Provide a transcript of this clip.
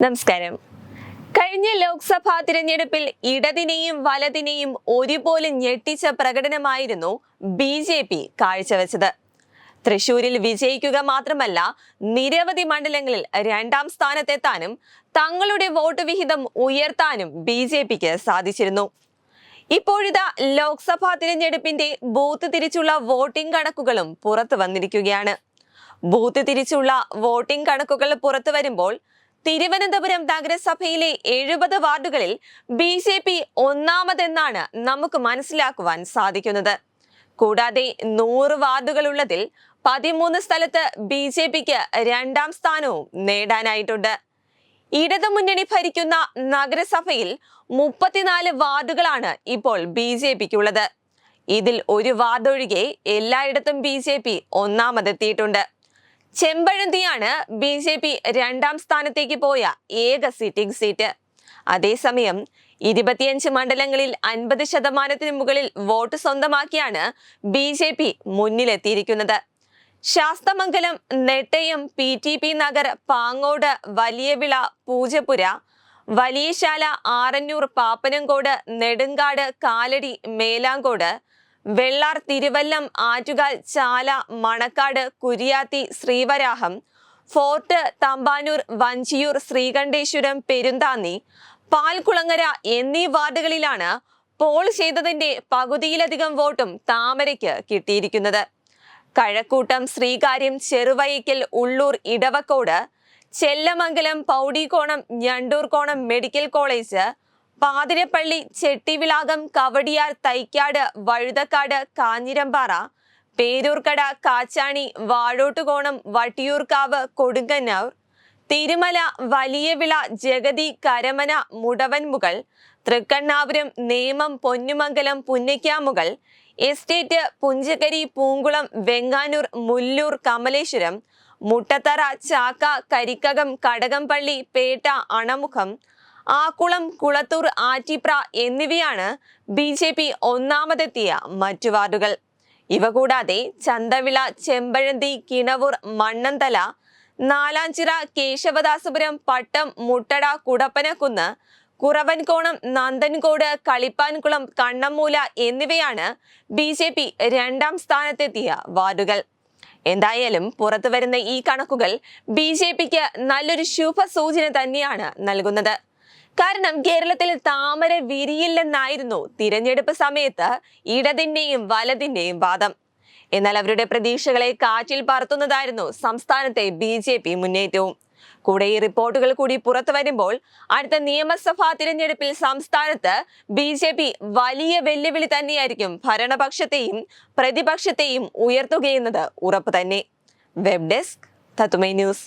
നമസ്കാരം. കഴിഞ്ഞ ലോക്സഭാ തിരഞ്ഞെടുപ്പിൽ ഇടതിനെയും വലതിനെയും ഒരുപോലെ ഞെട്ടിച്ച പ്രകടനമായിരുന്നു ബി ജെ പി കാഴ്ചവെച്ചത്. തൃശൂരിൽ വിജയിക്കുക മാത്രമല്ല നിരവധി മണ്ഡലങ്ങളിൽ രണ്ടാം സ്ഥാനത്തെത്താനും തങ്ങളുടെ വോട്ട് വിഹിതം ഉയർത്താനും ബി ജെ പിക്ക് സാധിച്ചിരുന്നു. ഇപ്പോഴിതാ ലോക്സഭാ തിരഞ്ഞെടുപ്പിന്റെ ബൂത്ത് തിരിച്ചുള്ള വോട്ടിംഗ് കണക്കുകളും പുറത്തു വന്നിരിക്കുകയാണ്. ബൂത്ത് തിരിച്ചുള്ള വോട്ടിംഗ് കണക്കുകൾ പുറത്തു വരുമ്പോൾ തിരുവനന്തപുരം നഗരസഭയിലെ എഴുപത് വാർഡുകളിൽ ബി ജെ പി ഒന്നാമതെന്നാണ് നമുക്ക് മനസ്സിലാക്കുവാൻ സാധിക്കുന്നത്. കൂടാതെ നൂറ് വാർഡുകളുള്ളതിൽ പതിമൂന്ന് സ്ഥലത്ത് ബി ജെ പിക്ക് രണ്ടാം സ്ഥാനവും നേടാനായിട്ടുണ്ട്. ഇടതുമുന്നണി ഭരിക്കുന്ന നഗരസഭയിൽ മുപ്പത്തിനാല് വാർഡുകളാണ് ഇപ്പോൾ ബി ജെ പിക്കുള്ളത്. ഇതിൽ ഒരു വാർഡൊഴികെ എല്ലായിടത്തും ബി ജെ പി ഒന്നാമതെത്തിയിട്ടുണ്ട്. ചെമ്പഴന്തിയാണ് ബി ജെ പി രണ്ടാം സ്ഥാനത്തേക്ക് പോയ ഏക സിറ്റിംഗ് സീറ്റ്. അതേസമയം ഇരുപത്തിയഞ്ച് മണ്ഡലങ്ങളിൽ അൻപത് ശതമാനത്തിന് മുകളിൽ വോട്ട് സ്വന്തമാക്കിയാണ് B J P മുന്നിലെത്തിയിരിക്കുന്നത്. Sasthamangalam Nettayam P T P Nagar Pangode Valiyavila Poojappura Valiyasala Arannoor Pappanamcode Nedumcaud Kalady Melamcode Vellar Thiruvallam Attukal Chala Manacaud Kuriyathi Sreevaraham fort Thampanoor Vanchiyoor Sreekanteswaram Perunthanni Palkulangara എന്നീ വാർഡുകളിലാണ് poll ചെയ്തതിന്റെ പകുതിയിലധികം വോട്ടും താമരയ്ക്ക് കിട്ടിയിരിക്കുന്നത്. Kazhakkoottam Sreekaryam Cheruvakkal Ulloor Edavacode Chellamangalam Powdikonam Njandoorkonam medical college Pathirappally Chettivilakam Kawdiar Thycaud Vazhuthacaud Kanjirampara Peroorkada Kachani Vazhottukonam Vattiyoorkavu Kodunganoor Thirumala Valiyavila Jagathy Karamana Mudavanmugal Thrikkannapuram Nemom Ponnumangalam Punnakkamugal estate Punchakkari Poonkulam Venganoor Mulloor Kamaleswaram Muttathara Chakka Karikkakom Kadakampally Pettah Anamukham Akkulam Kulathoor Attipra എന്നിവയാണ് B J P ഒന്നാമതെത്തിയ മറ്റു വാർഡുകൾ. ഇവ കൂടാതെ ചന്തവിള ചെമ്പഴന്തി കിണവൂർ മണ്ണന്തല നാലാഞ്ചിറ കേശവദാസപുരം പട്ടം മുട്ടട കുടപ്പനക്കുന്ന് കുറവൻകോണം നന്ദൻകോട് കളിപ്പാൻകുളം കണ്ണമ്മൂല എന്നിവയാണ് B J P രണ്ടാം സ്ഥാനത്തെത്തിയ വാർഡുകൾ. എന്തായാലും പുറത്തു വരുന്ന ഈ കണക്കുകൾ ബി ജെ പിക്ക് നല്ലൊരു ശുഭസൂചന തന്നെയാണ് നൽകുന്നത്. കാരണം കേരളത്തിൽ താമര വിരിയില്ലെന്നായിരുന്നു തിരഞ്ഞെടുപ്പ് സമയത്ത് ഇടതിന്റെയും വലതിന്റെയും വാദം. എന്നാൽ അവരുടെ പ്രതീക്ഷകളെ കാറ്റിൽ പറത്തുന്നതായിരുന്നു സംസ്ഥാനത്തെ ബി ജെ പി മുന്നേറ്റവും. കൂടെ ഈ റിപ്പോർട്ടുകൾ കൂടി പുറത്തു വരുമ്പോൾ അടുത്ത നിയമസഭാ തിരഞ്ഞെടുപ്പിൽ സംസ്ഥാനത്ത് ബി ജെ പി വലിയ വെല്ലുവിളി തന്നെയായിരിക്കും ഭരണപക്ഷത്തെയും പ്രതിപക്ഷത്തെയും ഉയർത്തുകയെന്നത് ഉറപ്പ് തന്നെ വെബ് ഡെസ്ക് തത്തുമൈ news.